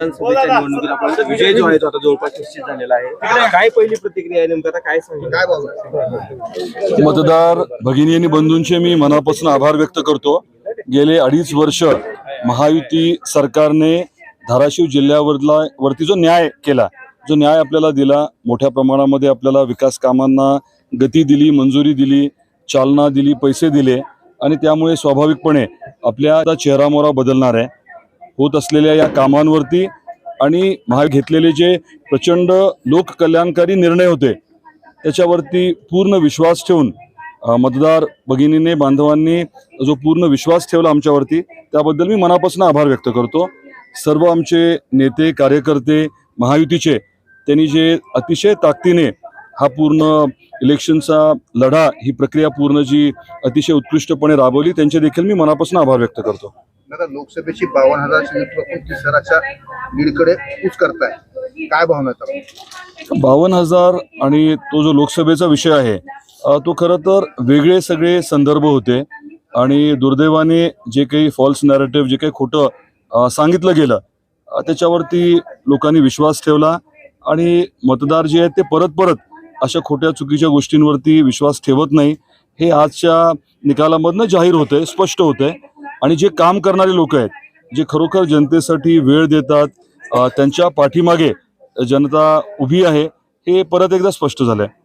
विधानसभेच्या निवडणुकीत आपला विजय जो आहे तो आता जवळपास निश्चित झालेला आहे. काय पहिली प्रतिक्रिया आहे नेमकं? आता काय सांगा काय भाऊ मतदार भगिनी आणि बंधूंचे मी मनापासून आभार व्यक्त करतो. गेले अडीच वर्ष महायुती सरकारने धाराशिव जिल्ह्यावरला वरती जो न्याय केला जो न्याय आपल्याला दिला मोठ्या प्रमाणामध्ये आपल्याला विकास कामांना गती दिली मंजुरी दिली चालना दिली पैसे दिले आणि त्यामुळे स्वाभाविकपणे आपल्या आता चेहरामोहरा बदलणार आहे. होत असलेल्या या कामांवरती आणि महा घेतलेले जे प्रचंड लोककल्याणकारी निर्णय होते त्याच्यावरती पूर्ण विश्वास ठेवून मतदार भगिनीने बांधवांनी जो पूर्ण विश्वास ठेवला आमच्यावरती त्याबद्दल मी मनापासून आभार व्यक्त करतो. सर्व आमचे नेते कार्यकर्ते महायुतीचे त्यांनी जे अतिशय ताकदीने हा पूर्ण इलेक्शनचा लढा ही प्रक्रिया पूर्ण जी अतिशय उत्कृष्टपणे राबवली त्यांचे देखील मी मनापासून आभार व्यक्त करतो. आता लोकसभेची बावन्न हजार तिसराच्या लीडकडे कूच करताय. काय भावना बावन्न हजार आणि तो जो लोकसभेचा विषय आहे तो खरं तर वेगळे सगळे संदर्भ होते. आणि दुर्दैवाने जे काही फॉल्स नॅरेटिव्ह जे काही खोटं सांगितलं गेलं त्याच्यावरती लोकांनी विश्वास ठेवला. आणि मतदार जे आहेत ते परत परत अशा खोट्या चुकीच्या गोष्टींवरती विश्वास ठेवत नाही. हे आजच्या निकालामधनं जाहीर होतंय स्पष्ट होतंय. आणि जे काम करणारे लोक आहेत जे खरोखर जनतेसाठी वेळ देतात त्यांच्या पाठीमागे जनता उभी आहे हे परत एकदा स्पष्ट झालं आहे